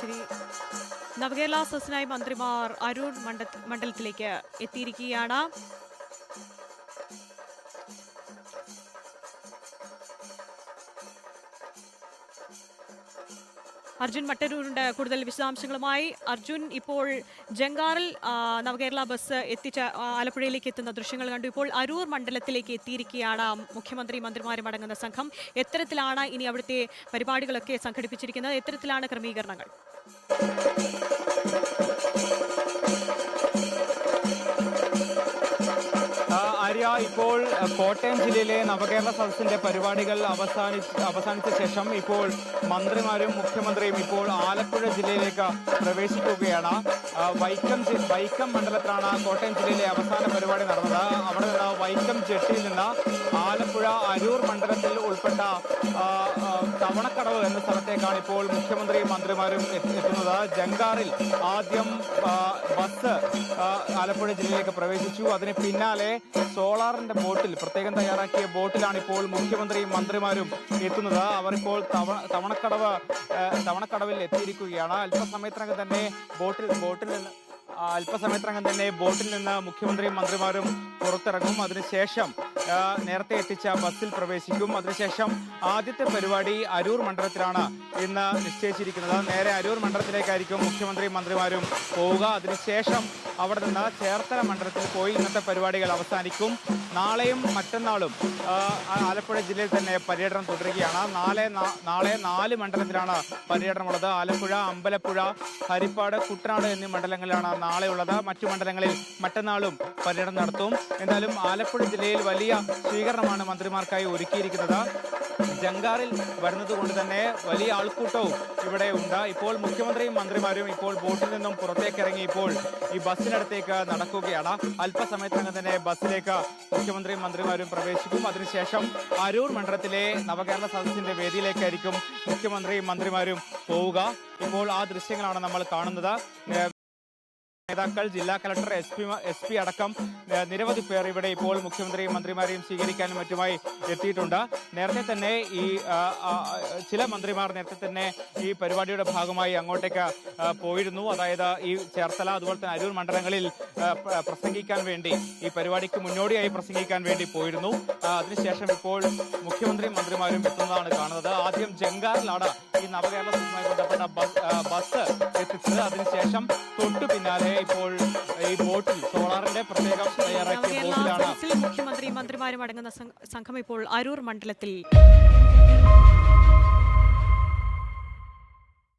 ശരി. നവകേരള സദസ്സിനായി മന്ത്രിമാർ അരുൺ മണ്ഡ മണ്ഡലത്തിലേക്ക് എത്തിയിരിക്കുകയാണ്. അർജുൻ മട്ടരൂരുണ്ട് കൂടുതൽ വിശദാംശങ്ങളുമായി അർജുൻ ഇപ്പോൾ ജംഗാറിൽ നവകേരള ബസ് എത്തിച്ച ആലപ്പുഴയിലേക്ക് എത്തുന്ന ദൃശ്യങ്ങൾ കണ്ടു. ഇപ്പോൾ അരൂർ മണ്ഡലത്തിലേക്ക് എത്തിയിരിക്കുകയാണ് മുഖ്യമന്ത്രി മന്ത്രിമാരും അടങ്ങുന്ന സംഘം. എത്തരത്തിലാണ് ഇനി അവിടുത്തെ പരിപാടികളൊക്കെ സംഘടിപ്പിച്ചിരിക്കുന്നത്? എത്തരത്തിലാണ് ക്രമീകരണങ്ങൾ? ഇപ്പോൾ കോട്ടയം ജില്ലയിലെ നവകേരള സദസ്സിന്റെ പരിപാടികൾ അവസാനി അവസാനിച്ച ശേഷം ഇപ്പോൾ മന്ത്രിമാരും മുഖ്യമന്ത്രിയും ഇപ്പോൾ ആലപ്പുഴ ജില്ലയിലേക്ക് പ്രവേശിക്കുകയാണ്. വൈക്കം വൈക്കം മണ്ഡലത്തിലാണ് കോട്ടയം ജില്ലയിലെ അവസാന പരിപാടി നടന്നത്. അവിടെ നിന്ന് വൈക്കം ജെട്ടിയിൽ നിന്ന് ആലപ്പുഴ അരൂർ മണ്ഡലത്തിൽ ഉൾപ്പെട്ട തവണക്കടവ് എന്ന സ്ഥലത്തേക്കാണ് ഇപ്പോൾ മുഖ്യമന്ത്രിയും മന്ത്രിമാരും എത്തുന്നത്. ജങ്കാറിൽ ആദ്യം ബസ് ആലപ്പുഴ ജില്ലയിലേക്ക് പ്രവേശിച്ചു. അതിന് പിന്നാലെ സോളാറിന്റെ ബോട്ടിൽ പ്രത്യേകം തയ്യാറാക്കിയ ബോട്ടിലാണ് ഇപ്പോൾ മുഖ്യമന്ത്രിയും മന്ത്രിമാരും എത്തുന്നത്. അവരിപ്പോൾ ഇപ്പോൾ തവ- തവണക്കടവ് തവണക്കടവിൽ എത്തിയിരിക്കുകയാണ്. അല്പസമയത്തിനകം തന്നെ ബോട്ടിൽ ബോട്ടിൽ നിന്ന് അല്പസമയത്തിനകം തന്നെ ബോട്ടിൽ നിന്ന് മുഖ്യമന്ത്രിയും മന്ത്രിമാരും പുറത്തിറങ്ങും. അതിനുശേഷം നേരത്തെ എത്തിച്ച ബസ്സിൽ പ്രവേശിക്കും. അതിനുശേഷം ആദ്യത്തെ പരിപാടി അരൂർ മണ്ഡലത്തിലാണ് ഇന്ന് നിശ്ചയിച്ചിരിക്കുന്നത്. നേരെ അരൂർ മണ്ഡലത്തിലേക്കായിരിക്കും മുഖ്യമന്ത്രിയും മന്ത്രിമാരും പോവുക. അതിനുശേഷം അവിടെ നിന്ന് ചേർത്തല മണ്ഡലത്തിൽ പോയി ഇന്നത്തെ പരിപാടികൾ അവസാനിക്കും. നാളെയും മറ്റന്നാളും ആലപ്പുഴ ജില്ലയിൽ തന്നെ പര്യടനം തുടരുകയാണ്. നാളെ നാളെ നാല് മണ്ഡലത്തിലാണ് പര്യടനമുള്ളത്. ആലപ്പുഴ അമ്പലപ്പുഴ ഹരിപ്പാട് കുട്ടനാട് എന്നീ മണ്ഡലങ്ങളിലാണ് നാളെയുള്ളത് മറ്റു മണ്ഡലങ്ങളിൽ മറ്റന്നാളും പര്യടനം നടത്തും. എന്തായാലും ആലപ്പുഴ ജില്ലയിൽ വലിയ സ്വീകരണമാണ് മന്ത്രിമാർക്കായി ഒരുക്കിയിരിക്കുന്നത്. ജങ്കാറിൽ വരുന്നത് കൊണ്ട് തന്നെ വലിയ ആൾക്കൂട്ടവും ഇവിടെ ഉണ്ട്. ഇപ്പോൾ മുഖ്യമന്ത്രിയും മന്ത്രിമാരും ഇപ്പോൾ ബോട്ടിൽ നിന്നും പുറത്തേക്ക് ഇറങ്ങി ഇപ്പോൾ ഈ ബസ്സിനടുത്തേക്ക് നടക്കുകയാണ്. അല്പസമയത്തിനകം തന്നെ ബസ്സിലേക്ക് മുഖ്യമന്ത്രിയും മന്ത്രിമാരും പ്രവേശിക്കും. അതിനുശേഷം അരൂർ മണ്ഡലത്തിലെ നവകേരള സദസ്സിന്റെ വേദിയിലേക്കായിരിക്കും മുഖ്യമന്ത്രിയും മന്ത്രിമാരും പോവുക. ഇപ്പോൾ ആ ദൃശ്യങ്ങളാണ് നമ്മൾ കാണുന്നത്. നേതാക്കൾ ജില്ലാ collector S P S P അടക്കം നിരവധി പേർ ഇവിടെ ഇപ്പോൾ മുഖ്യമന്ത്രിയും മന്ത്രിമാരെയും സ്വീകരിക്കാനും മറ്റുമായി എത്തിയിട്ടുണ്ട്. നേരത്തെ തന്നെ ഈ ചില മന്ത്രിമാർ നേരത്തെ തന്നെ ഈ പരിപാടിയുടെ ഭാഗമായി അങ്ങോട്ടേക്ക് പോയിരുന്നു. അതായത് ഈ ചേർത്തല അതുപോലെ തന്നെ അരൂർ മണ്ഡലങ്ങളിൽ പ്രസംഗിക്കാൻ വേണ്ടി ഈ പരിപാടിക്ക് മുന്നോടിയായി പ്രസംഗിക്കാൻ വേണ്ടി പോയിരുന്നു. അതിനുശേഷം ഇപ്പോൾ മുഖ്യമന്ത്രിയും മന്ത്രിമാരും എത്തുന്നതാണ് കാണുന്നത്. ആദ്യം ജങ്കാറിലാണ് ഈ നവകേരള സദസ്സുമായി ബന്ധപ്പെട്ട ബസ് എത്തിച്ചത്. അതിനുശേഷം തൊട്ടു പിന്നാലെ ഇപ്പോൾ ഈ ബോട്ടിൽ സോളാറിന്റെ പ്രത്യേകം തയ്യാറാക്കിയ ബോട്ടിലാണ് മുഖ്യമന്ത്രി മന്ത്രിമാരും അടങ്ങുന്ന സംഘം ഇപ്പോൾ അരൂർ മണ്ഡലത്തിൽ.